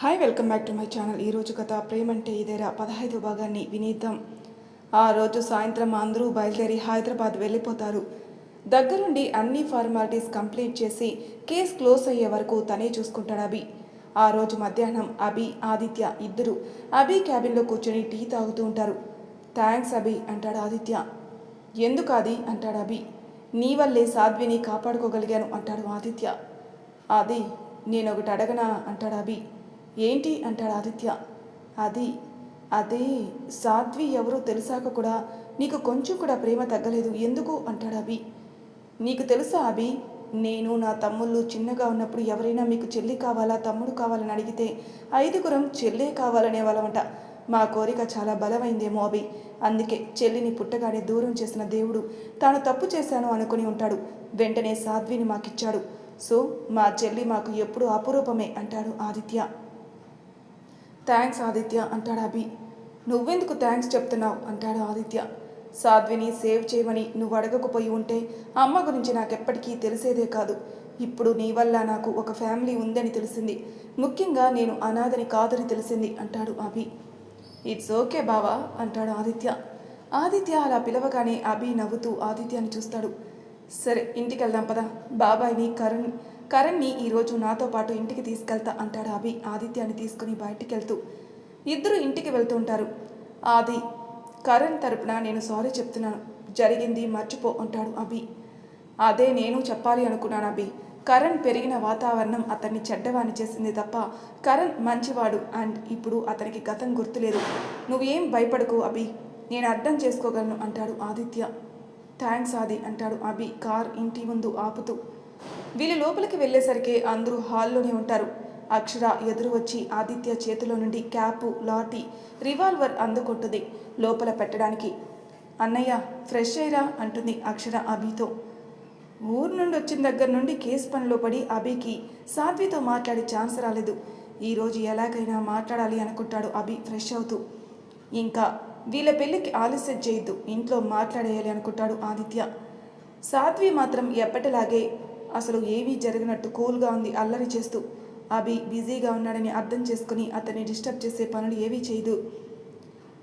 Hi welcome back to my channel. ఈరోజు కథ ప్రేమంటే ఇదేరా. పదహైదు భాగాన్ని వినీద్దాం. ఆ రోజు సాయంత్రం అందరూ బయలుదేరి హైదరాబాద్ వెళ్ళిపోతారు. దగ్గరుండి అన్ని ఫార్మాలిటీస్ కంప్లీట్ చేసి కేస్ క్లోజ్ అయ్యే వరకు తనే చూసుకుంటాడు అభి. ఆ రోజు మధ్యాహ్నం అభి ఆదిత్య ఇద్దరు అభి క్యాబిన్లో కూర్చొని టీ తాగుతూ ఉంటారు. థ్యాంక్స్ అభి అంటాడు ఆదిత్య. ఎందుకు అది అంటాడు అభి. నీ వల్లే సాధ్విని కాపాడుకోగలిగాను అంటాడు ఆదిత్య. అది నేను ఒకటి అడగనా? అంటాడు అభి. ఏంటి అంటాడు ఆదిత్య. అది అదే సాధ్వి ఎవరో తెలిసాక కూడా నీకు కొంచెం కూడా ప్రేమ తగ్గలేదు. ఎందుకు? అంటాడు అభి. నీకు తెలుసా అభి నేను నా తమ్ముళ్ళు చిన్నగా ఉన్నప్పుడు ఎవరైనా మీకు చెల్లి కావాలా తమ్ముడు కావాలని అడిగితే ఐదుగురం చెల్లే కావాలనే వాళ్ళమంట. మా కోరిక చాలా బలమైందేమో అభి. అందుకే చెల్లిని పుట్టగానే దూరం చేసిన దేవుడు తాను తప్పు చేశాను అనుకుని ఉంటాడు. వెంటనే సాధ్విని మాకిచ్చాడు. సో మా చెల్లి మాకు ఎప్పుడు అపురూపమే అంటాడు ఆదిత్య. థ్యాంక్స్ ఆదిత్య అంటాడు అభి. నువ్వెందుకు థ్యాంక్స్ చెప్తున్నావు అంటాడు ఆదిత్య. సాధ్విని సేవ్ చేయమని నువ్వు అడగకపోయి ఉంటే అమ్మ గురించి నాకెప్పటికీ తెలిసేదే కాదు. ఇప్పుడు నీ వల్ల నాకు ఒక ఫ్యామిలీ ఉందని తెలిసింది. ముఖ్యంగా నేను అనాథని కాదని తెలిసింది అంటాడు అభి. ఇట్స్ ఓకే బావా అంటాడు ఆదిత్య. ఆదిత్య అలా పిలవగానే అభి నవ్వుతూ ఆదిత్యాన్ని చూస్తాడు. సరే ఇంటికి వెళ్దాం పదా. బాబాయ్ని కరణ్ కరణ్ని ఈరోజు నాతో పాటు ఇంటికి తీసుకెళ్తా అంటాడు అభి ఆదిత్యాన్ని తీసుకుని బయటికి వెళ్తూ ఇద్దరు ఇంటికి వెళ్తూ ఉంటారు ఆది కరణ్ తరపున నేను సారీ చెప్తున్నాను. జరిగింది మర్చిపో అంటాడు అభి. అదే నేను చెప్పాలి అనుకున్నాను అభి. కరణ్ పెరిగిన వాతావరణం అతన్ని చెడ్డవాణి చేసింది తప్ప కరణ్ మంచివాడు అండ్ ఇప్పుడు అతనికి గతం గుర్తులేదు. నువ్వేం భయపడకు అభి. నేను అర్థం చేసుకోగలను అంటాడు ఆదిత్య. థ్యాంక్స్ ఆది అంటాడు అభి. కార్ ఇంటి ముందు ఆపుతూ. వీళ్ళు లోపలికి వెళ్ళేసరికి అందరూ హాల్లోనే ఉంటారు. అక్షర ఎదురు వచ్చి ఆదిత్య చేతిలో నుండి క్యాపు లాఠీ రివాల్వర్ అందుకుంటుంది లోపల పెట్టడానికి అన్నయ్య ఫ్రెష్ అయ్యరా అంటుంది అక్షర అభితో. ఊరు నుండి వచ్చిన దగ్గర నుండి కేసు పనిలో పడి అభికి సాధ్వితో మాట్లాడే ఛాన్స్ రాలేదు. ఈరోజు ఎలాగైనా మాట్లాడాలి అనుకుంటాడు అభి ఫ్రెష్ అవుతూ. ఇంకా వీళ్ళ పెళ్ళికి ఆలస్యం చేయొద్దు ఇంట్లో మాట్లాడేయాలి అనుకుంటాడు ఆదిత్య. సాధ్వి మాత్రం ఎప్పటిలాగే అసలు ఏమీ జరిగినట్టు కూల్గా ఉంది అల్లరి చేస్తూ. అభి బిజీగా ఉన్నాడని అర్థం చేసుకుని అతన్ని డిస్టర్బ్ చేసే పనులు ఏవీ చేయదు.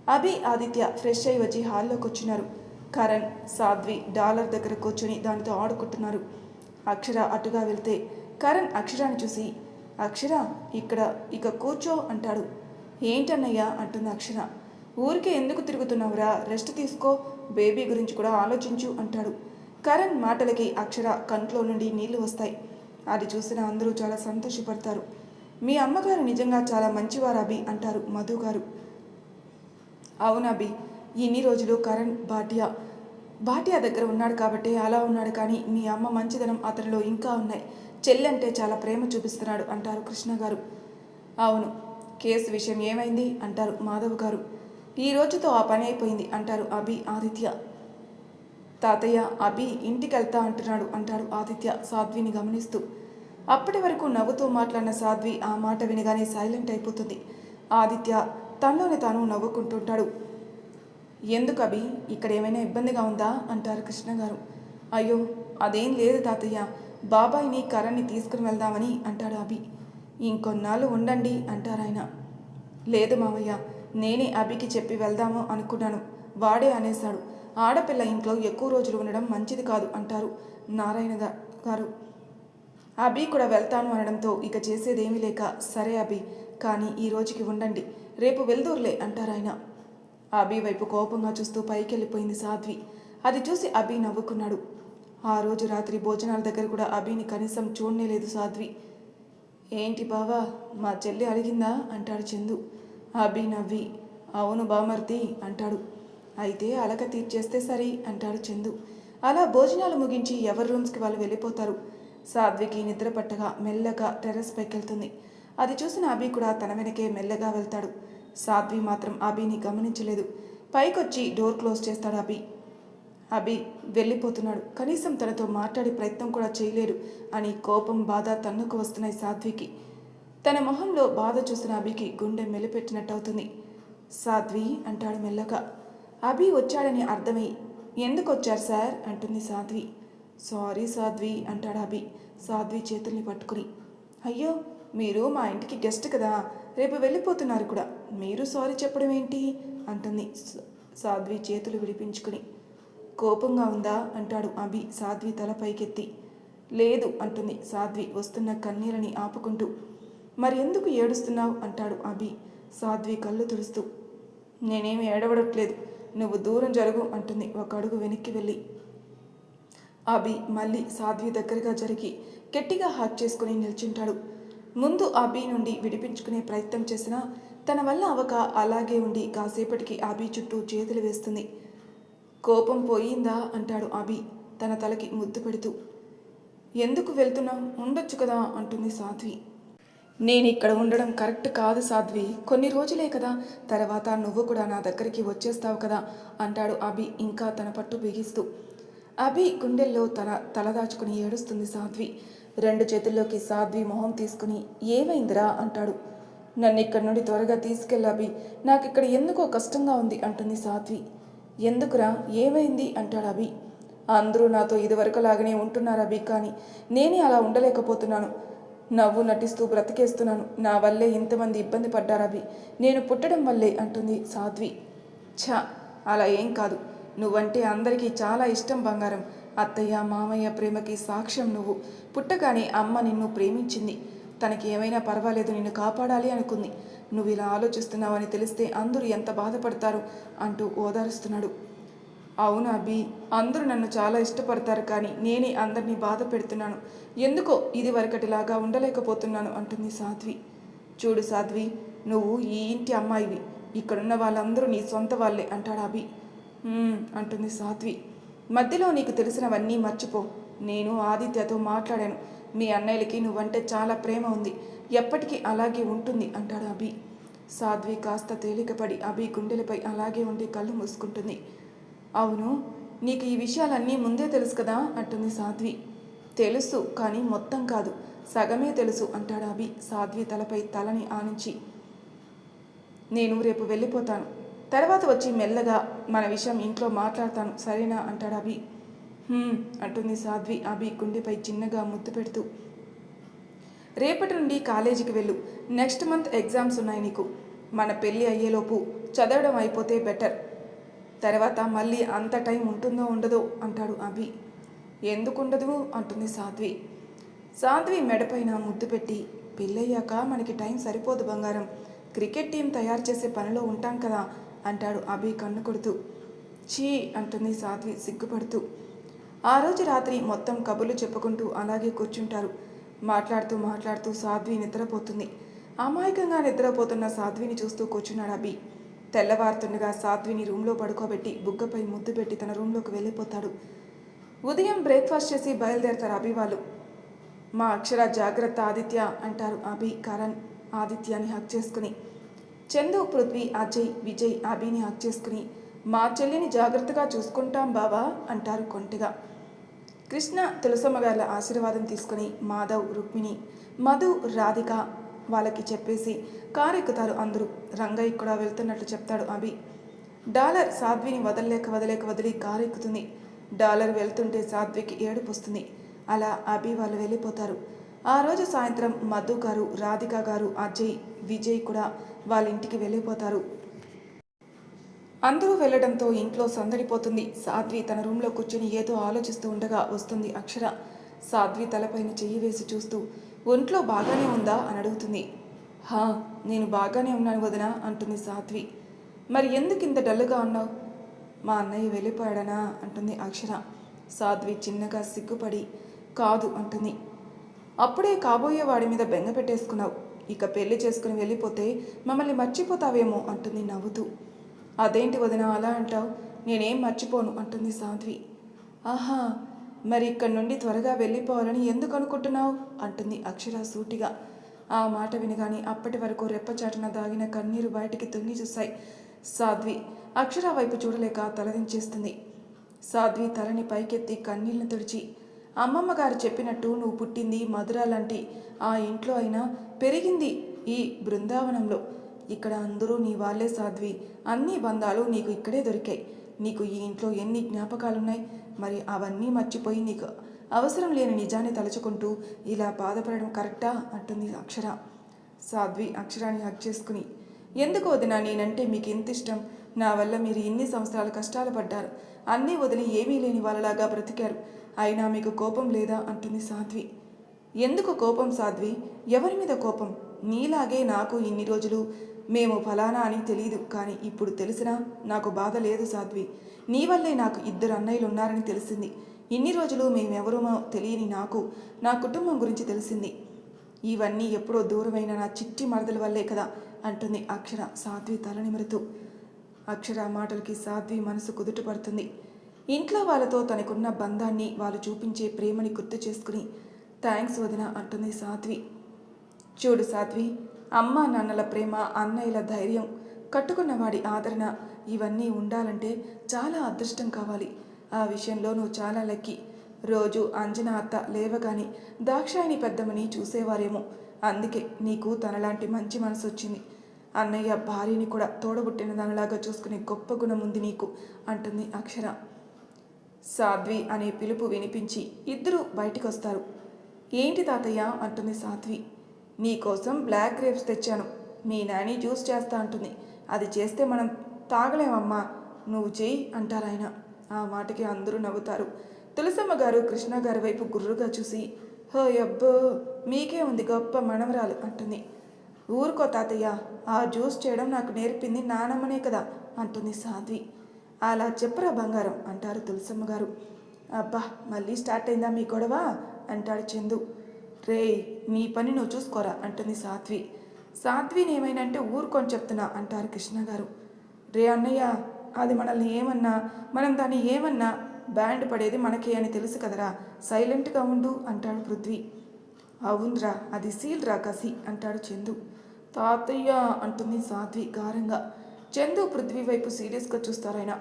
అభి ఆదిత్య ఫ్రెష్ అయి వచ్చి హాల్లోకి వచ్చినారు. కరణ్ సాధ్వి డాలర్ దగ్గర కూర్చొని దానితో ఆడుకుంటున్నారు. అక్షర అటుగా వెళ్తే కరణ్ అక్షరాన్ని చూసి అక్షర ఇక్కడ ఇక కూర్చో అంటాడు. ఏంటన్నయ్యా అంటుంది అక్షర. ఊరికే ఎందుకు తిరుగుతున్నావురా? రెస్ట్ తీసుకో బేబీ గురించి కూడా ఆలోచించు అంటాడు. కరణ్ మాటలకి అక్షర కంట్లో నుండి నీళ్ళు వస్తాయి. అది చూసిన అందరూ చాలా సంతోషపడతారు. మీ అమ్మగారు నిజంగా చాలా మంచివారు అభి? అంటారు మధు గారు. అభి. ఇన్ని రోజులు కరణ్ భాటియా భాటియా దగ్గర ఉన్నాడు కాబట్టి అలా ఉన్నాడు కానీ మీ అమ్మ మంచిదనం అతనిలో ఇంకా ఉన్నాయి. చెల్లి అంటే చాలా ప్రేమ చూపిస్తున్నాడు అంటారు కృష్ణ గారు. అవును కేసు విషయం ఏమైంది? అంటారు మాధవ్ గారు. ఈ రోజుతో ఆ పని అయిపోయింది అంటారు అభి ఆదిత్య. తాతయ్య అభి ఇంటికెళ్తా అంటున్నాడు అంటాడు ఆదిత్య సాధ్విని గమనిస్తూ. అప్పటి వరకు నవ్వుతూ మాట్లాడిన సాధ్వి ఆ మాట వినగానే సైలెంట్ అయిపోతుంది. ఆదిత్య తనలోనే తాను నవ్వుకుంటుంటాడు. ఎందుకు అభి? ఇక్కడ ఏమైనా ఇబ్బందిగా ఉందా? అంటారు కృష్ణ గారు. అయ్యో అదేం లేదు తాతయ్య. బాబాయిని కరణ్ని తీసుకుని వెళ్దామని అంటాడు అభి. ఇంకొన్నాళ్ళు ఉండండి అంటారాయన లేదు మావయ్య నేనే అభికి చెప్పి వెళ్దాము అనుకున్నాను. వాడే అనేశాడు. ఆడపిల్ల ఇంట్లో ఎక్కువ రోజులు ఉండడం మంచిది కాదు అంటారు నారాయణ గారు. అభి కూడా వెళ్తాను అనడంతో ఇక చేసేదేమీ లేక సరే అభి కానీ ఈ రోజుకి ఉండండి రేపు వెళ్దూరులే అంటారాయన అభి వైపు కోపంగా చూస్తూ పైకెళ్ళిపోయింది సాధ్వి. అది చూసి అభి నవ్వుకున్నాడు. ఆ రోజు రాత్రి భోజనాల దగ్గర కూడా అభిని కనీసం చూడనే లేదు సాధ్వి. ఏంటి బావా మా చెల్లి అడిగిందా? అంటాడు చందు. అభి నవ్వి అవును బామర్తి అంటాడు. అయితే అలక తీర్చేస్తే సరి అంటాడు చందు. అలా భోజనాలు ముగించి ఎవరి రూమ్స్కి వాళ్ళు వెళ్ళిపోతారు? సాధ్వికి నిద్ర పట్టగా మెల్లగా టెర్రస్ పైకి వెళ్తుంది అది చూసిన అభి కూడా తన వెనకే మెల్లగా వెళ్తాడు. సాధ్వి మాత్రం అభిని గమనించలేదు. పైకొచ్చి డోర్ క్లోజ్ చేస్తాడు అభి. అభి వెళ్ళిపోతున్నాడు. కనీసం తనతో మాట్లాడే ప్రయత్నం కూడా చేయలేడు అని కోపం బాధ తన్నుకు వస్తున్నాయి సాధ్వికి. తన మొహంలో బాధ చూసిన అభికి గుండె మెలిపెట్టినట్టు అవుతుంది సాధ్వి అంటాడు మెల్లగా. అభి వచ్చాడని అర్థమై ఎందుకు వచ్చారు సార్? అంటుంది సాధ్వి. సారీ సాధ్వి అంటాడు అభి సాధ్వి చేతుల్ని పట్టుకుని. అయ్యో మీరు మా ఇంటికి గెస్ట్ కదా రేపు వెళ్ళిపోతున్నారు కూడా. మీరు సారీ చెప్పడం ఏంటి? అంటుంది సాధ్వి చేతులు విడిపించుకుని. కోపంగా ఉందా? అంటాడు అభి సాధ్వి తల పైకెత్తి. లేదు అంటుంది సాధ్వి వస్తున్న కన్నీరని ఆపుకుంటూ. మరి ఎందుకు ఏడుస్తున్నావు? అంటాడు అభి సాధ్వి కళ్ళు తుడుస్తూ. నేనేమి ఏడవడట్లేదు నువ్వు దూరం జరుగు అంటుంది. ఒక అడుగు వెనక్కి వెళ్ళి. అభి మళ్ళీ సాధ్వి దగ్గరగా జరిగి గట్టిగా హాక్ చేసుకుని నిల్చుంటాడు. ముందు అభి నుండి విడిపించుకునే ప్రయత్నం చేసినా తన వల్ల అవక అలాగే ఉండి కాసేపటికి అభి చుట్టూ చేతులు వేస్తుంది. కోపం పోయిందా? అంటాడు అభి తన తలకి ముద్దు పెడుతూ. ఎందుకు వెళ్తున్నావు? ఉండొచ్చు కదా? అంటుంది సాధ్వి. నేను ఇక్కడ ఉండడం కరెక్ట్ కాదు సాధ్వి. కొన్ని రోజులే కదా. తర్వాత నువ్వు కూడా నా దగ్గరికి వచ్చేస్తావు కదా అంటాడు అభి ఇంకా తన పట్టు బిగిస్తూ. అభి గుండెల్లో తన తలదాచుకుని ఏడుస్తుంది సాధ్వి. రెండు చేతుల్లోకి సాధ్వి మొహం తీసుకుని ఏమైందిరా? అంటాడు. నన్ను ఇక్కడి నుండి త్వరగా తీసుకెళ్ళి అభి. నాకు ఇక్కడ ఎందుకో కష్టంగా ఉంది? అంటుంది సాధ్వి. ఎందుకురా? ఏమైంది? అంటాడు అభి. అందరూ నాతో ఇదివరకు లాగానే ఉంటున్నారు అభి కానీ నేనే అలా ఉండలేకపోతున్నాను. నవ్వు నటిస్తూ బ్రతికేస్తున్నాను. నా వల్లే ఇంతమంది ఇబ్బంది పడ్డారవి నేను పుట్టడం వల్లే అంటుంది సాధ్వి. ఛ అలా ఏం కాదు. నువ్వంటే అందరికీ చాలా ఇష్టం బంగారం. అత్తయ్య మామయ్య ప్రేమకి సాక్ష్యం నువ్వు. పుట్టగానే అమ్మ నిన్ను ప్రేమించింది. తనకి ఏమైనా పర్వాలేదు నిన్ను కాపాడాలి అనుకుంది. నువ్వు ఇలా ఆలోచిస్తున్నావని తెలిస్తే అందరూ ఎంత బాధపడతారు అంటూ ఓదారుస్తున్నాడు. అవును అభి అందరూ నన్ను చాలా ఇష్టపడతారు కానీ నేనే అందరినీ బాధ పెడుతున్నాను. ఎందుకో ఇది వరకటిలాగా ఉండలేకపోతున్నాను అంటుంది సాధ్వి. చూడు సాధ్వి నువ్వు ఈ ఇంటి అమ్మాయివి. ఇక్కడున్న వాళ్ళందరూ నీ సొంత వాళ్ళే అంటాడు అభి. అంటుంది సాధ్వి. మధ్యలో నీకు తెలిసినవన్నీ మర్చిపో. నేను ఆదిత్యతో మాట్లాడాను. మీ అన్నయ్యలకి నువ్వంటే చాలా ప్రేమ ఉంది. ఎప్పటికీ అలాగే ఉంటుంది అంటాడు అభి. సాధ్వి కాస్త తేలికపడి అభి గుండెలపై అలాగే ఉండి కళ్ళు మూసుకుంటుంది. అవును నీకు ఈ విషయాలన్నీ ముందే తెలుసు కదా? అంటుంది సాధ్వి. తెలుసు కానీ మొత్తం కాదు. సగమే తెలుసు అంటాడు అభి సాధ్వి తలపై తలని ఆనించి. నేను రేపు వెళ్ళిపోతాను. తర్వాత వచ్చి మెల్లగా మన విషయం ఇంట్లో మాట్లాడతాను సరేనా? అంటాడు అభి. అంటుంది సాధ్వి. అభి గుండెపై చిన్నగా ముద్దు పెడుతూ. రేపటి నుండి కాలేజీకి వెళ్ళు. నెక్స్ట్ మంత్ ఎగ్జామ్స్ ఉన్నాయి నీకు. మన పెళ్ళి అయ్యేలోపు చదవడం అయిపోతే బెటర్. తర్వాత మళ్ళీ అంత టైం ఉంటుందో ఉండదో అంటాడు అభి. ఎందుకు ఉండదు అంటుంది సాధ్వి. సాధ్వి మెడపైన ముద్దు పెట్టి పెళ్ళయ్యాక మనకి టైం సరిపోదు బంగారం. క్రికెట్ టీం తయారు చేసే పనిలో ఉంటాం కదా? అంటాడు అభి కన్ను కొడుతూ. చీ అంటుంది సాధ్వి సిగ్గుపడుతూ. ఆ రోజు రాత్రి మొత్తం కబుర్లు చెప్పుకుంటూ అలాగే కూర్చుంటారు. మాట్లాడుతూ మాట్లాడుతూ సాధ్వి నిద్రపోతుంది. అమాయకంగా నిద్రపోతున్న సాధ్విని చూస్తూ కూర్చున్నాడు అభి. తెల్లవారుతుండగా సాధ్విని రూమ్లో పడుకోబెట్టి బుగ్గపై ముద్దు పెట్టి తన రూమ్లోకి వెళ్ళిపోతాడు. ఉదయం బ్రేక్ఫాస్ట్ చేసి బయలుదేరతారు అభి వాళ్ళు. మా అక్షర జాగ్రత్త ఆదిత్య అంటారు అభి కరణ్ ఆదిత్యాన్ని హక్ చేసుకుని. చందు పృథ్వీ అజయ్ విజయ్ అభిని హక్ చేసుకుని. మా చెల్లిని జాగ్రత్తగా చూసుకుంటాం బావా అంటారు కొంటిగా. కృష్ణ తులసమ్మ గారి ఆశీర్వాదం తీసుకుని మాధవ్ రుక్మిణి మధు రాధిక వాళ్ళకి చెప్పేసి కారు ఎక్కుతారు అందరూ. రంగయ్య కూడా వెళ్తున్నట్లు చెప్తాడు అభి. డాలర్ సాధ్విని వదలలేక వదలేక వదిలి కారు ఎక్కుతుంది. డాలర్ వెళ్తుంటే సాధ్వికి ఏడుపు వస్తుంది. అలా అభి వాళ్ళు వెళ్ళిపోతారు. ఆ రోజు సాయంత్రం మధు గారు రాధిక గారు అజయ్ విజయ్ కూడా వాళ్ళ ఇంటికి వెళ్ళిపోతారు. అందరూ వెళ్ళడంతో ఇంట్లో సందడిపోతుంది. సాధ్వి తన రూమ్లో కూర్చొని ఏదో ఆలోచిస్తూ ఉండగా వస్తుంది అక్షర. సాధ్వి తలపైన చెయ్యి వేసి చూస్తూ ఒంట్లో బాగానే ఉందా? అని అడుగుతుంది. హా నేను బాగానే ఉన్నాను వదినా అంటుంది సాత్వి మరి ఎందుకు ఇంత డల్గా ఉన్నావు? మా అన్నయ్య వెళ్ళిపోయాడనా? అంటుంది అక్షర. సాధ్వి చిన్నగా సిగ్గుపడి కాదు అంటుంది. అప్పుడే కాబోయే వాడి మీద బెంగ పెట్టేసుకున్నావు. ఇక పెళ్ళి చేసుకుని వెళ్ళిపోతే మమ్మల్ని మర్చిపోతావేమో? అంటుంది నవ్వుతూ. అదేంటి వదిన అలా అంటావు? నేనేం మర్చిపోను అంటుంది సాధ్వి. ఆహా మరి ఇక్కడి నుండి త్వరగా వెళ్ళిపోవాలని ఎందుకు అనుకుంటున్నావు? అంటుంది అక్షర సూటిగా. ఆ మాట వినగానే అప్పటి వరకు రెప్పచాటున దాగిన కన్నీరు బయటికి తొంగి చూశాయి. సాధ్వి అక్షర వైపు చూడలేక తలదించేస్తుంది సాధ్వి తలని పైకెత్తి కన్నీళ్ళను తుడిచి అమ్మమ్మ గారు చెప్పినట్టు నువ్వు పుట్టింది మధుర లాంటి ఆ ఇంట్లో అయినా పెరిగింది ఈ బృందావనంలో. ఇక్కడ అందరూ నీ వాళ్ళే సాధ్వి. అన్ని బంధాలు నీకు ఇక్కడే దొరికాయి. నీకు ఈ ఇంట్లో ఎన్ని జ్ఞాపకాలున్నాయి? మరి అవన్నీ మర్చిపోయి నీకు అవసరం లేని నిజాన్ని తలుచుకుంటూ ఇలా బాధపడడం కరెక్టా? అంటుంది అక్షర. సాధ్వి అక్షరాన్ని హక్ చేసుకుని ఎందుకు వదినా నేనంటే మీకు ఎంత ఇష్టం? నా వల్ల మీరు ఇన్ని సంవత్సరాలు కష్టాలు పడ్డారు. అన్నీ వదిలి ఏమీ లేని వాళ్ళలాగా బ్రతికారు. అయినా మీకు కోపం లేదా? అంటుంది సాధ్వి. ఎందుకు కోపం సాధ్వి? ఎవరి మీద కోపం? నీలాగే నాకు ఇన్ని రోజులు మేము ఫలానా అని తెలియదు కానీ ఇప్పుడు తెలిసినా నాకు బాధ లేదు సాధ్వి. నీ వల్లే నాకు ఇద్దరు అన్నయ్యలు ఉన్నారని తెలిసింది. ఇన్ని రోజులు మేమెవరమో తెలియని నాకు నా కుటుంబం గురించి తెలిసింది. ఇవన్నీ ఎప్పుడో దూరమైన నా చిట్టి మరదల వల్లే కదా అంటుంది అక్షర సాధ్వి తలనిమరుతూ అక్షర మాటలకి సాధ్వి మనసు కుదుటపడుతుంది ఇంట్లో వాళ్ళతో తనకున్న బంధాన్ని వాళ్ళు చూపించే ప్రేమని గుర్తు చేసుకుని థ్యాంక్స్ వదిన అంటుంది సాధ్వి. చూడు సాధ్వి అమ్మా నాన్నల ప్రేమ అన్నయ్యల ధైర్యం కట్టుకున్న వాడి ఆదరణ ఇవన్నీ ఉండాలంటే చాలా అదృష్టం కావాలి. ఆ విషయంలో నువ్వు చాలా లక్కీ. రోజు అంజనా అత్త లేవగాని దాక్షాయిని పెద్దమని చూసేవారేమో. అందుకే నీకు తనలాంటి మంచి మనసు వచ్చింది అన్నయ్య భార్యని కూడా తోడబుట్టిన దానిలాగా చూసుకునే గొప్ప గుణం ఉంది నీకు అంటుంది అక్షర. సాధ్వి అనే పిలుపు వినిపించి ఇద్దరూ బయటికొస్తారు. ఏంటి తాతయ్య? అంటుంది సాధ్వి. నీకోసం బ్లాక్ గ్రేప్స్ తెచ్చాను. మీ నాని జ్యూస్ చేస్తా అంటుంది. అది చేస్తే మనం తాగలేమమ్మా. నువ్వు చెయ్యి అంటారాయన ఆ మాటకి అందరూ నవ్వుతారు. తులసమ్మ గారు కృష్ణ గారి వైపు గుర్రుగా చూసి హో అబ్బో మీకే ఉంది గొప్ప మనవరాలు అంటుంది. ఊరుకో తాతయ్య ఆ జ్యూస్ చేయడం నాకు నేర్పింది నానమ్మనే కదా అంటుంది సాధ్వి. అలా చెప్పరా బంగారం అంటారు తులసమ్మ గారు. అబ్బా మళ్ళీ స్టార్ట్ అయిందా మీ గొడవ? అంటాడు చందు. రే నీ పని నువ్వు చూసుకోరా అంటుంది సాధ్వి. సాత్విని ఏమైనా అంటే ఊరుకొని చెప్తున్నా అంటారు కృష్ణ గారు రే అన్నయ్య అది మనల్ని ఏమన్నా మనం దాన్ని ఏమన్నా బ్యాండ్ పడేది మనకే అని తెలుసు కదరా సైలెంట్గా ఉండు అంటాడు పృథ్వీ. అవునరా అది సీల్ రా కసి అంటాడు చందు. తాతయ్య అంటుంది సాధ్వి గారంగా. చందు పృథ్వీ వైపు సీరియస్గా చూస్తారాయన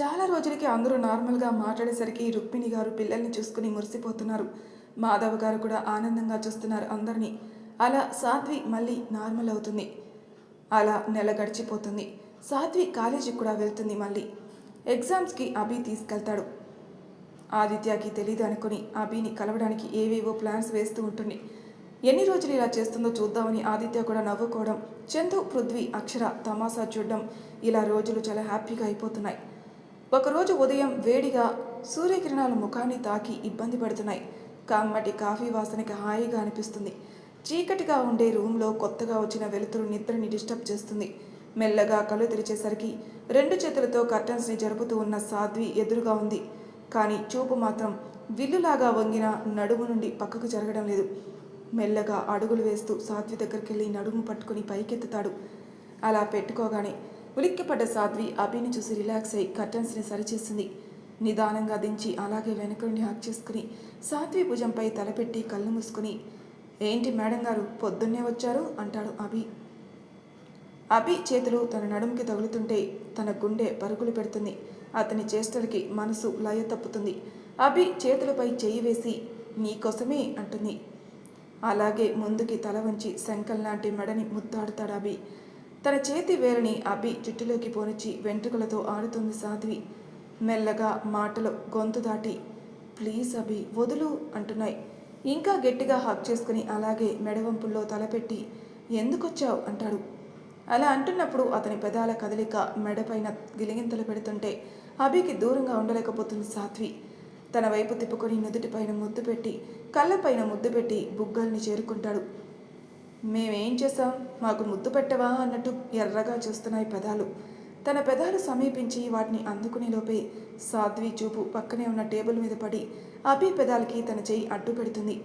చాలా రోజులకి అందరూ నార్మల్గా మాట్లాడేసరికి రుక్మిణి గారు పిల్లల్ని చూసుకుని మురిసిపోతున్నారు. మాధవ్ గారు కూడా ఆనందంగా చూస్తున్నారు అందరినీ. అలా సాధ్వి మళ్ళీ నార్మల్ అవుతుంది. అలా నెల గడిచిపోతుంది. సాధ్వి కాలేజీకి కూడా వెళ్తుంది మళ్ళీ. ఎగ్జామ్స్కి అభి తీసుకెళ్తాడు. ఆదిత్యకి తెలియదు అనుకుని అభిని కలవడానికి ఏవేవో ప్లాన్స్ వేస్తూ ఉంటుంది. ఎన్ని రోజులు ఇలా చేస్తుందో చూద్దామని ఆదిత్య కూడా నవ్వుకోవడం చందు పృథ్వీ అక్షర తమాసా చూడడం ఇలా రోజులు చాలా హ్యాపీగా అయిపోతున్నాయి. ఒకరోజు ఉదయం వేడిగా సూర్యకిరణాల ముఖాన్ని తాకి ఇబ్బంది పడుతున్నాయి. కమ్మటి కాఫీ వాసనకి హాయిగా అనిపిస్తుంది. చీకటిగా ఉండే రూమ్లో కొత్తగా వచ్చిన వెలుతురు నిద్రని డిస్టర్బ్ చేస్తుంది. మెల్లగా కళ్ళు తెరిచేసరికి రెండు చేతులతో కర్టన్స్ని జరుపుతూ ఉన్న సాధ్వి ఎదురుగా ఉంది. కానీ చూపు మాత్రం విల్లులాగా వంగిన నడుము నుండి పక్కకు జరగడం లేదు. మెల్లగా అడుగులు వేస్తూ సాధ్వి దగ్గరికి వెళ్ళి నడుము పట్టుకుని పైకెత్తుతాడు. అలా పెట్టుకోగానే ఉలిక్కిపడ్డ సాధ్వి అభిని చూసి రిలాక్స్ అయి కర్టన్స్ని సరిచేసింది నిదానంగా దించి అలాగే వెనుకండి నుండి హక్ చేసుకుని సాధ్వి భుజంపై తలపెట్టి కళ్ళు మూసుకుని ఏంటి మేడం గారు పొద్దున్నే వచ్చారు? అంటాడు అభి. అభి చేతులు తన నడుముకి తగులుతుంటే తన గుండె పరుగులు పెడుతుంది. అతని చేష్టలకి మనసు లయ తప్పుతుంది. అభి చేతులపై చేయి వేసి నీకోసమే అంటుంది. అలాగే ముందుకి తల వంచి శంకల్ లాంటి మెడని ముద్దాడుతాడు అభి. తన చేతి వేలని అభి జుట్టులోకి పోనిచ్చి వెంట్రుకలతో ఆడుతుంది సాధ్వి మెల్లగా మాటలు గొంతు దాటి ప్లీజ్ అభి వదులు అంటున్నాయి. ఇంకా గట్టిగా హక్ చేసుకుని అలాగే మెడవంపుల్లో తలపెట్టి ఎందుకొచ్చావు? అంటాడు. అలా అంటున్నప్పుడు అతని పెదాల కదలిక మెడపైన గిలిగింతలు పెడుతుంటే అభికి దూరంగా ఉండలేకపోతుంది సాత్వి తన వైపు తిప్పుకొని నుదుటిపైన ముద్దు పెట్టి కళ్ళపైన ముద్దు పెట్టి బుగ్గల్ని చేరుకుంటాడు. మేమేం చేసాం మాకు ముద్దు పెట్టవా? అన్నట్టు ఎర్రగా చూస్తున్నాయి పెదాలు. తన పెదాలు సమీపించి వాటిని అందుకునే లోపే సాధ్వి చూపు పక్కనే ఉన్న టేబుల్ మీద పడి అభి పెదాలకి తన చెయ్యి అడ్డు పెడుతుంది.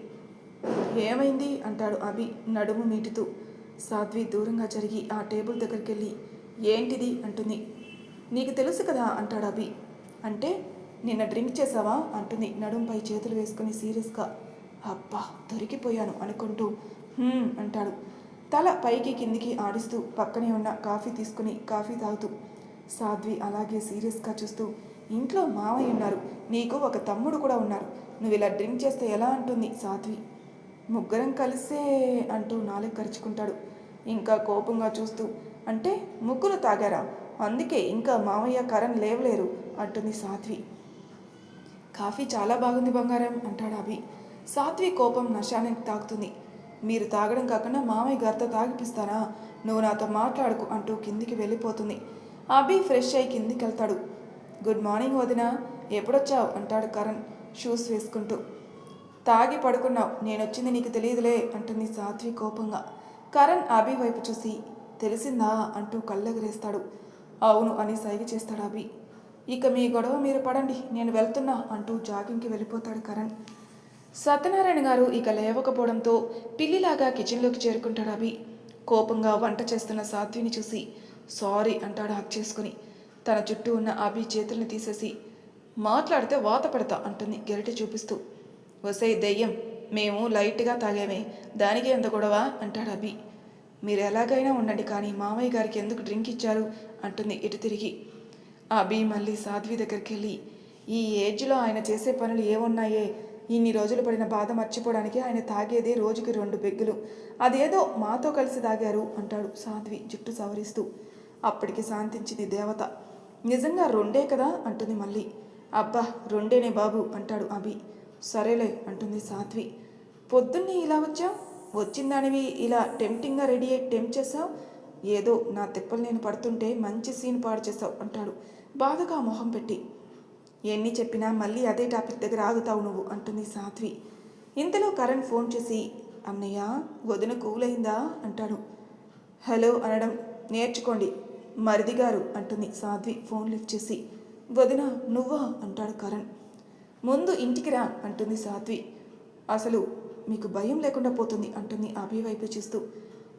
ఏమైంది? అంటాడు అభి నడుము మీటుతూ. సాధ్వి దూరంగా జరిగి ఆ టేబుల్ దగ్గరికి వెళ్ళి ఏంటిది? అంటుంది. నీకు తెలుసు కదా అంటాడు అభి. అంటే నిన్న డ్రింక్ చేసావా అంటుంది నడుంపై చేతులు వేసుకుని సీరియస్గా. అబ్బా దొరికిపోయాను అనుకుంటూ అంటాడు. తల పైకి కిందికి ఆడిస్తూ పక్కనే ఉన్న కాఫీ తీసుకుని కాఫీ తాగుతూ సాధ్వి అలాగే సీరియస్గా చూస్తూ ఇంట్లో మావయ్య ఉన్నారు నీకు ఒక తమ్ముడు కూడా ఉన్నారు నువ్వు ఇలా డ్రింక్ చేస్తే ఎలా అంటుంది సాధ్వి? ముగ్గురం కలిసే అంటూ నాలుగు కరుచుకుంటాడు. ఇంకా కోపంగా చూస్తూ అంటే ముగ్గురు తాగారా? అందుకే ఇంకా మామయ్య కరణ్ లేవలేరు అంటుంది సాధ్వి. కాఫీ చాలా బాగుంది బంగారం అంటాడు అభి. సాత్వి కోపం నశానికి తాకుతుంది. మీరు తాగడం కాకుండా మామయ్య గారితో తాగిపిస్తారా నువ్వు నాతో మాట్లాడుకు అంటూ కిందికి వెళ్ళిపోతుంది. అభి ఫ్రెష్ అయి కిందికి వెళ్తాడు గుడ్ మార్నింగ్ వదిన. ఎప్పుడొచ్చావు? అంటాడు కరణ్ షూస్ వేసుకుంటూ. తాగి పడుకున్నావు. నేను వచ్చింది నీకు తెలియదులే అంటుంది సాత్వి కోపంగా. కరణ్ అభి వైపు చూసి తెలిసిందా? అంటూ కళ్ళెగరేస్తాడు. అవును అని సైగ చేస్తాడు అభి. ఇక మీ గొడవ మీరు పడండి. నేను వెళ్తున్నా అంటూ జాగింగ్కి వెళ్ళిపోతాడు కరణ్. సత్యనారాయణ గారు ఇక లేవకపోవడంతో పిల్లిలాగా కిచెన్లోకి చేరుకుంటాడు అభి. కోపంగా వంట చేస్తున్న సాధ్విని చూసి సారీ అంటాడు హక్ చేసుకుని. తన చుట్టూ ఉన్న అభి చేతుల్ని తీసేసి మాట్లాడితే వాత పడతా అంటుంది గెరిట చూపిస్తూ. వసే దెయ్యం మేము లైట్గా తాగామే దానికి ఎంత గొడవ అంటాడు అభి. మీరు ఎలాగైనా ఉండండి కానీ మామయ్య గారికి ఎందుకు డ్రింక్ ఇచ్చారు? అంటుంది ఇటు తిరిగి. అభి మళ్ళీ సాధ్వి దగ్గరికి వెళ్ళి ఈ ఏజ్లో ఆయన చేసే పనులు ఏమున్నాయే? ఇన్ని రోజులు పడిన బాధ మర్చిపోవడానికి ఆయన తాగేదే రోజుకి రెండు పెగ్గులు అదేదో మాతో కలిసి తాగారు అంటాడు సాధ్వి జుట్టు సవరిస్తూ. అప్పటికి శాంతించింది దేవత. నిజంగా రెండే కదా? అంటుంది మళ్ళీ. అబ్బా రెండేనే బాబు అంటాడు అభి. సరేలే అంటుంది సాధ్వి. పొద్దున్నే ఇలా వచ్చావు? వచ్చిందానివి ఇలా టెంప్టింగ్గా రెడీ అయ్యి టెంప్ట్ చేసావు? ఏదో నా తిప్పలు నేను పడుతుంటే మంచి సీన్ పాడు చేసావు అంటాడు. బాధగా మొహం పెట్టి. ఎన్ని చెప్పినా మళ్ళీ అదే టాపిక్ దగ్గర ఆగుతావు నువ్వు అంటుంది సాధ్వి. ఇంతలో కరణ్ ఫోన్ చేసి అన్నయ్య వదిన కూలైందా? అంటాడు. హలో అనడం నేర్చుకోండి మరిది గారు అంటుంది సాధ్వి ఫోన్ లిఫ్ట్ చేసి. వదిన నువ్వా? అంటాడు కరణ్. ముందు ఇంటికి రా అంటుంది సాధ్వి. అసలు మీకు భయం లేకుండా పోతుంది అంటుంది అభి వైపు చూస్తూ.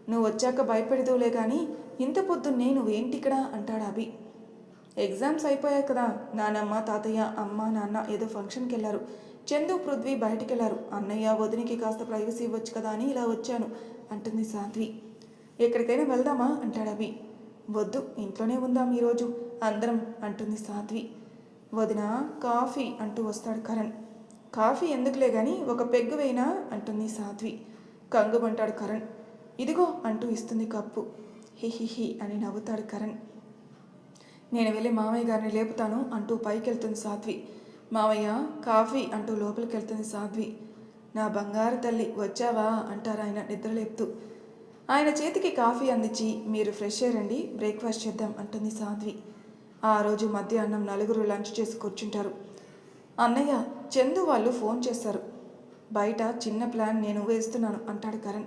నువ్వు వచ్చాక భయపెడదువులే కానీ ఇంత పొద్దున్నే నువ్వేంటిక్కడ? అంటాడు అభి. ఎగ్జామ్స్ అయిపోయాయి కదా. నానమ్మ తాతయ్య అమ్మ నాన్న ఏదో ఫంక్షన్కి వెళ్ళారు. చందు పృథ్వీ బయటికి వెళ్ళారు. అన్నయ్య వదినికి కాస్త ప్రైవసీ ఇవ్వచ్చు కదా అని ఇలా వచ్చాను అంటుంది సాధ్వి ఎక్కడికైనా వెళ్దామా? అంటాడు అభి. వద్దు ఇంట్లోనే ఉందాం ఈరోజు అందరం అంటుంది సాధ్వి వదిన కాఫీ అంటూ వస్తాడు కరణ్. కాఫీ ఎందుకులే గాని ఒక పెగ్గు వేయినా అంటుంది సాధ్వి కంగుమంటాడు కరణ్. ఇదిగో అంటూ ఇస్తుంది కప్పు. హిహిహి అని నవ్వుతాడు కరణ్. నేను వెళ్ళి మామయ్య గారిని లేపుతాను అంటూ పైకి వెళ్తుంది సాధ్వి. మామయ్య కాఫీ అంటూ లోపలికి వెళ్తుంది సాధ్వి. నా బంగారు తల్లి వచ్చావా? అంటారు ఆయన నిద్రలేపుతూ. ఆయన చేతికి కాఫీ అందించి మీరు ఫ్రెష్ అయ్యండి బ్రేక్ఫాస్ట్ చేద్దాం అంటుంది సాధ్వి. ఆ రోజు మధ్యాహ్నం నలుగురు లంచ్ చేసి కూర్చుంటారు. అన్నయ్య చందు వాళ్ళు ఫోన్ చేస్తారు. బయట చిన్న ప్లాన్ నేను వేస్తున్నాను అంటాడు కరణ్.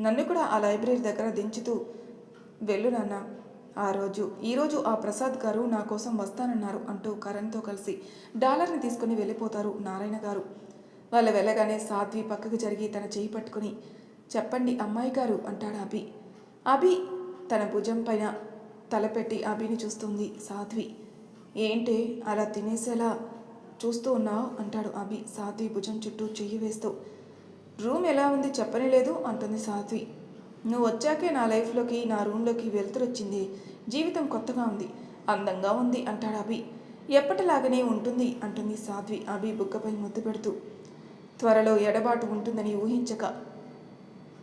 నన్ను కూడా ఆ లైబ్రరీ దగ్గర దించుతూ వెళ్ళు నాన్న. ఆ రోజు ఈరోజు ఆ ప్రసాద్ గారు నా కోసం వస్తానన్నారు అంటూ కరణ్తో కలిసి డాలర్ని తీసుకుని వెళ్ళిపోతారు నారాయణ గారు. వాళ్ళు వెళ్ళగానే సాధ్వి పక్కకు జరిగి తన చేయి పట్టుకుని చెప్పండి అమ్మాయి గారు అంటాడు అభి. అభి తన భుజం పైన తలపెట్టి అభిని చూస్తుంది సాధ్వి. ఏంటి అలా తినేసేలా చూస్తూ ఉన్నావు? అంటాడు అభి సాధ్వి భుజం చుట్టూ చెయ్యి వేస్తూ. రూమ్ ఎలా ఉంది చెప్పనే లేదు అంటుంది సాధ్వి. నువ్వు వచ్చాకే నా లైఫ్లోకి నా రూమ్లోకి వెలుతురొచ్చింది జీవితం కొత్తగా ఉంది. అందంగా ఉంది అంటాడు అభి. ఎప్పటిలాగానే ఉంటుంది అంటుంది సాధ్వి. అభి బుగ్గపై ముద్దు పెడుతూ. త్వరలో ఎడబాటు ఉంటుందని ఊహించక.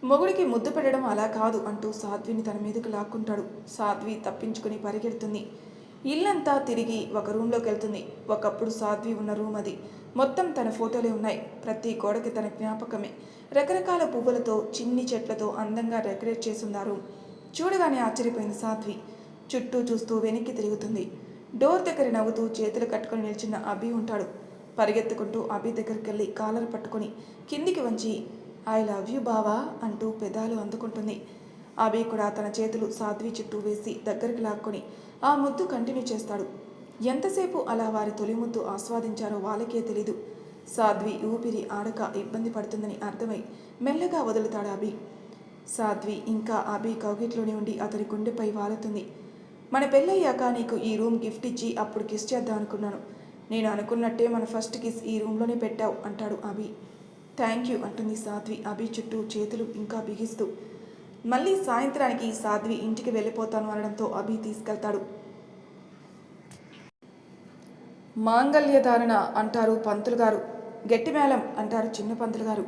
మొగుడికి ముద్దు పెట్టడం అలా కాదు అంటూ సాధ్విని తన మీదకు లాక్కుంటాడు. సాధ్వి తప్పించుకుని పరిగెడుతుంది. ఇల్లంతా తిరిగి ఒక రూమ్లోకి వెళ్తుంది. ఒకప్పుడు సాధ్వి ఉన్న రూమ్ అది. మొత్తం తన ఫోటోలే ఉన్నాయి. ప్రతి గోడకి తన జ్ఞాపకమే. రకరకాల పువ్వులతో చిన్ని చెట్లతో అందంగా డెకరేట్ చేసింది చూడగానే ఆశ్చర్యపోయింది సాధ్వి. చుట్టూ చూస్తూ వెనక్కి తిరుగుతుంది. డోర్ దగ్గర నవ్వుతూ చేతులు కట్టుకొని నిల్చున్న అభి ఉంటాడు. పరిగెత్తుకుంటూ అభి దగ్గరికి వెళ్ళి కాలర్ పట్టుకొని కిందికి వంచి ఐ లవ్ యూ బావా అంటూ పెదాలు అందుకుంటుంది. అభి కూడా తన చేతులు సాధ్వి చుట్టూ వేసి దగ్గరికి లాక్కొని ఆ ముద్దు కంటిన్యూ చేస్తాడు. ఎంతసేపు అలా వారి తొలిముద్దు ఆస్వాదించారో వాళ్ళకే తెలీదు. సాధ్వి ఊపిరి ఆడక ఇబ్బంది పడుతుందని అర్థమై మెల్లగా వదులుతాడు అభి. సాధ్వి ఇంకా అభి కౌగిట్లోనే ఉండి అతని గుండెపై వాలుతుంది మన పెళ్ళయ్యాక నీకు ఈ రూమ్ గిఫ్ట్ ఇచ్చి అప్పుడు కిస్ చేద్దాం అనుకున్నాను. నేను అనుకున్నట్టే మన ఫస్ట్ కిస్ ఈ రూమ్లోనే పెట్టావు అంటాడు అభి. థ్యాంక్ యూ అంటుంది సాధ్వి అభి చుట్టూ చేతులు ఇంకా బిగిస్తూ. మళ్ళీ సాయంత్రానికి సాధ్వి ఇంటికి వెళ్ళిపోతాను అనడంతో అభి తీసుకెళ్తాడు. మాంగల్యధారణ అంటారు పంతులు గారు. గట్టి మేళం అంటారు చిన్న పంతులు గారు.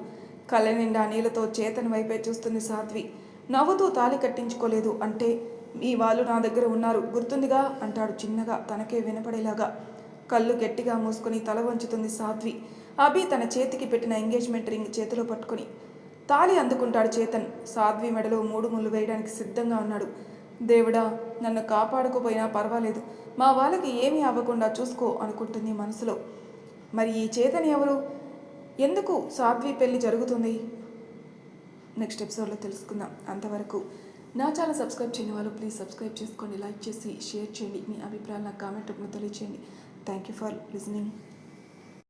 కళ్ళ నిండా నీళ్ళతో చేతన వైపే చూస్తుంది సాధ్వి. నవ్వుతూ తాళి కట్టించుకోలేదు అంటే మీ వాళ్ళు నా దగ్గర ఉన్నారు గుర్తుందిగా? అంటాడు చిన్నగా తనకే వినపడేలాగా. కళ్ళు గట్టిగా మూసుకొని తల వంచుతుంది సాధ్వి. అభి తన చేతికి పెట్టిన ఎంగేజ్మెంట్ రింగ్ చేతిలో పట్టుకొని తాళి అందుకుంటాడు చేతన్. సాధ్వి మెడలో మూడు ముళ్ళు వేయడానికి సిద్ధంగా ఉన్నాడు. దేవుడా నన్ను కాపాడుకోపోయినా పర్వాలేదు. మా వాళ్ళకి ఏమీ అవ్వకుండా చూసుకో అనుకుంటుంది మనసులో. మరి ఈ చేతని ఎవరు? ఎందుకు సాధ్వి పెళ్ళి జరుగుతుంది? నెక్స్ట్ ఎపిసోడ్లో తెలుసుకుందాం. అంతవరకు నా ఛానల్ సబ్స్క్రైబ్ చేయని వాళ్ళు ప్లీజ్ సబ్స్క్రైబ్ చేసుకోండి లైక్ చేసి షేర్ చేయండి. మీ అభిప్రాయాలు నాకు కామెంట్ రూపంలో తెలియచేయండి. Thank you for listening